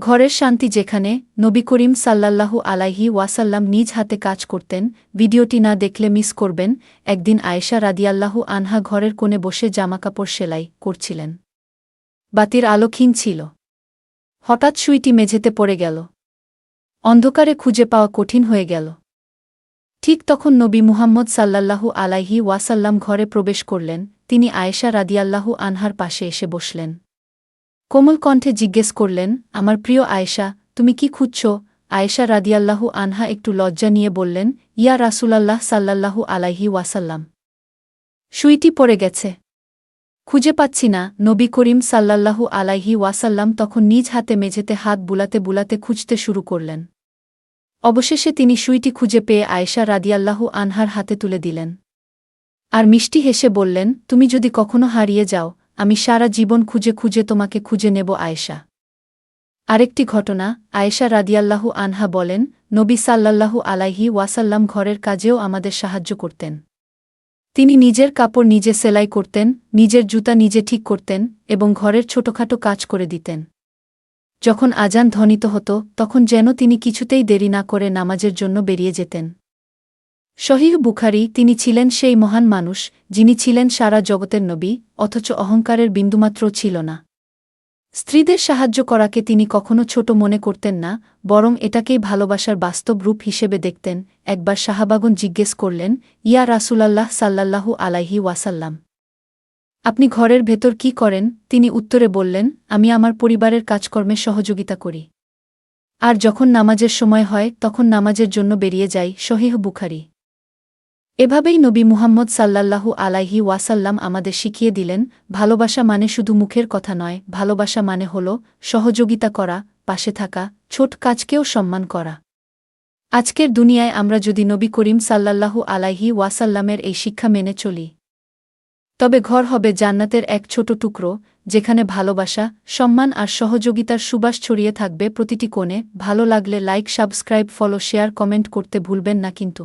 ঘরের শান্তি যেখানে নবী করিম সাল্লাল্লাহু আলাইহি ওয়াসাল্লাম নিজ হাতে কাজ করতেন, ভিডিওটি না দেখলে মিস করবেন, একদিন আয়েশা রাদিয়াল্লাহু আনহা ঘরের কোণে বসে জামাকাপড় সেলাই করছিলেন। বাতির আলো ক্ষীণ ছিল। হঠাৎ সুইটি মেঝেতে পড়ে গেল। অন্ধকারে খুঁজে পাওয়া কঠিন হয়ে গেল। ঠিক তখন নবী মুহাম্মদ সাল্লাল্লাহু আলাইহি ওয়াসাল্লাম ঘরে প্রবেশ করলেন, তিনি আয়েশা রাদিয়াল্লাহু আনহার পাশে এসে বসলেন। কোমল কণ্ঠে জিজ্ঞেস করলেন, আমার প্রিয় আয়েশা, তুমি কি খুঁজছ? আয়েশা রাদিয়াল্লাহু আনহা একটু লজ্জা নিয়ে বললেন, ইয়া রাসূলাল্লাহ সাল্লাল্লাহু আলাইহি ওয়াসাল্লাম। সুইটি পড়ে গেছে। খুঁজে পাচ্ছি না। নবী করিম সাল্লাল্লাহু আলাইহি ওয়াসাল্লাম তখন নিজ হাতে মেঝেতে হাত বুলাতে বুলাতে খুঁজতে শুরু করলেন। অবশেষে তিনি সুইটি খুঁজে পেয়ে আয়েশা রাদিয়াল্লাহু আনহার হাতে তুলে দিলেন। আর মিষ্টি হেসে বললেন, তুমি যদি কখনো হারিয়ে যাও আমি সারা জীবন খুঁজে খুঁজে তোমাকে খুঁজে নেব আয়েশা। আরেকটি ঘটনা, আয়েশা রাদিয়াল্লাহু আনহা বলেন, নবী সাল্লাল্লাহু আলাইহি ওয়াসাল্লাম ঘরের কাজেও আমাদের সাহায্য করতেন। তিনি নিজের কাপড় নিজে সেলাই করতেন, নিজের জুতা নিজে ঠিক করতেন এবং ঘরের ছোটখাটো কাজ করে দিতেন। যখন আজান ধ্বনিত হতো, তখন যেন তিনি কিছুতেই দেরি না করে নামাজের জন্য বেরিয়ে যেতেন। শহীহ বুখারি তিনি ছিলেন সেই মহান মানুষ, যিনি ছিলেন সারা জগতের নবী, অথচ অহংকারের বিন্দুমাত্র ছিল না। স্ত্রীদের সাহায্য করাকে তিনি কখনো ছোট মনে করতেন না, বরং এটাকেই ভালোবাসার বাস্তব রূপ হিসেবে দেখতেন, একবার শাহাবাগুন জিজ্ঞেস করলেন, ইয়া রাসূলাল্লাহ সাল্লাল্লাহু আলাইহি ওয়াসাল্লাম, আপনি ঘরের ভেতর কি করেন? তিনি উত্তরে বললেন, আমি আমার পরিবারের কাজকর্মে সহযোগিতা করি। আর যখন নামাজের সময় হয়, তখন নামাজের জন্য বেরিয়ে যাই শহীহ বুখারি। এভাবেই নবী মুহাম্মদ সাল্লাল্লাহু আলাইহি ওয়াসাল্লাম আমাদের শিখিয়ে দিলেন, ভালোবাসা মানে শুধু মুখের কথা নয়, ভালোবাসা মানে হল সহযোগিতা করা, পাশে থাকা, ছোট কাজকেও সম্মান করা। আজকের দুনিয়ায় আমরা যদি নবী করিম সাল্লাল্লাহু আলাইহি ওয়াসাল্লামের এই শিক্ষা মেনে চলি, তবে ঘর হবে জান্নাতের এক ছোট টুকরো, যেখানে ভালোবাসা, সম্মান আর সহযোগিতার সুবাস ছড়িয়ে থাকবে প্রতিটি কোণে। ভালো লাগলে like, subscribe, follow, share, comment করতে ভুলবেন না কিন্তু।